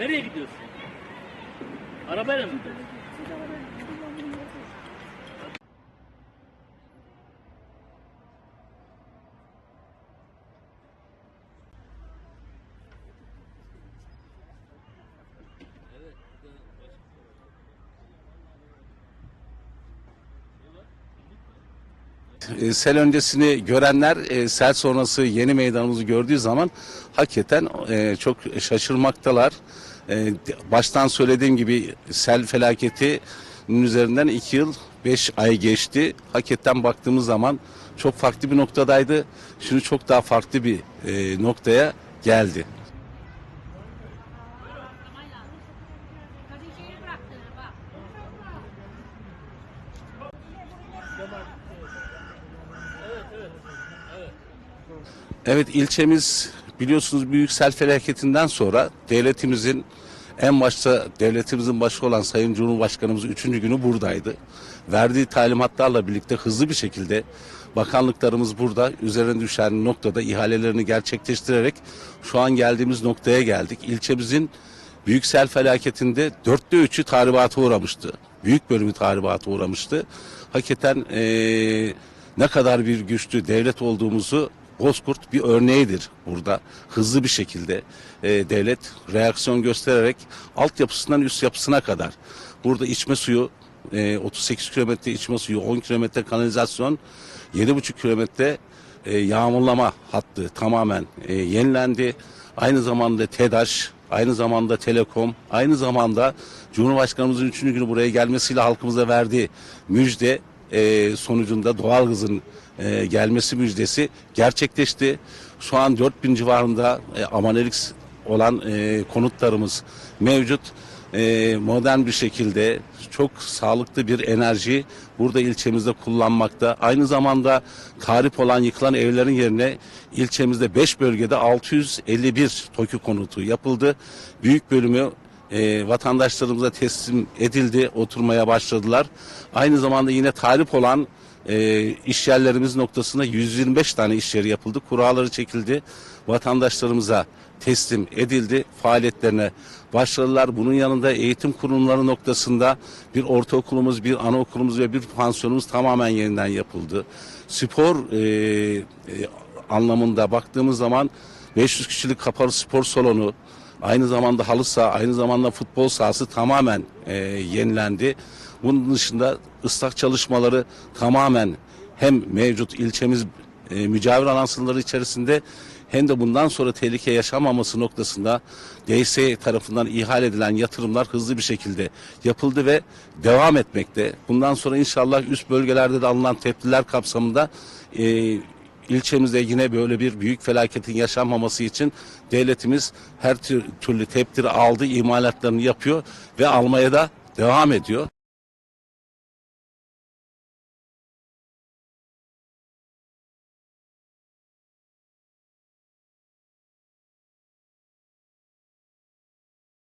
Nereye gidiyorsun? Arabayla mı gidiyorsun? E, sel öncesini görenler e, sel sonrası yeni meydanımızı gördüğü zaman hakikaten e, çok şaşırmaktalar. E, baştan söylediğim gibi sel felaketinin üzerinden 2 yıl 5 ay geçti. Hakikaten baktığımız zaman çok farklı bir noktadaydı. Şimdi çok daha farklı bir e, noktaya geldi. Evet ilçemiz biliyorsunuz büyük sel felaketinden sonra devletimizin en başta devletimizin başı olan Sayın Cumhurbaşkanımız üçüncü günü buradaydı. Verdiği talimatlarla birlikte hızlı bir şekilde bakanlıklarımız burada üzerine düşen noktada ihalelerini gerçekleştirerek şu an geldiğimiz noktaya geldik. İlçemizin büyük sel felaketinde dörtte üçü tahribata uğramıştı. Büyük bölümü tahribata uğramıştı. Hakikaten eee, ne kadar bir güçlü devlet olduğumuzu Bozkurt bir örneğidir burada. Hızlı bir şekilde e, devlet reaksiyon göstererek altyapısından üst yapısına kadar. Burada içme suyu e, 38 kilometre içme suyu, 10 kilometre kanalizasyon, 7,5 kilometre e, yağmurlama hattı tamamen e, yenilendi. Aynı zamanda TEDAŞ, aynı zamanda Telekom, aynı zamanda Cumhurbaşkanımızın üçüncü günü buraya gelmesiyle halkımıza verdiği müjde e, sonucunda doğalgazın e, gelmesi müjdesi gerçekleşti. Şu an 4000 civarında e, Amanelix olan e, konutlarımız mevcut. E, modern bir şekilde çok sağlıklı bir enerji burada ilçemizde kullanmakta. Aynı zamanda tahrip olan yıkılan evlerin yerine ilçemizde 5 bölgede 651 TOKİ konutu yapıldı. Büyük bölümü e, vatandaşlarımıza teslim edildi, oturmaya başladılar. Aynı zamanda yine tahrip olan e, iş yerlerimiz noktasında 125 tane iş yeri yapıldı. Kuralları çekildi. Vatandaşlarımıza teslim edildi. Faaliyetlerine başladılar. Bunun yanında eğitim kurumları noktasında bir ortaokulumuz, bir anaokulumuz ve bir pansiyonumuz tamamen yeniden yapıldı. Spor e, e, anlamında baktığımız zaman 500 kişilik kapalı spor salonu, Aynı zamanda halı saha, aynı zamanda futbol sahası tamamen e, yenilendi. Bunun dışında ıslak çalışmaları tamamen hem mevcut ilçemiz e, mücavir alan sınırları içerisinde hem de bundan sonra tehlike yaşanmaması noktasında DS tarafından ihale edilen yatırımlar hızlı bir şekilde yapıldı ve devam etmekte. Bundan sonra inşallah üst bölgelerde de alınan tedbirler kapsamında e, İlçemizde yine böyle bir büyük felaketin yaşanmaması için devletimiz her tür- türlü tedbiri aldı, imalatlarını yapıyor ve almaya da devam ediyor.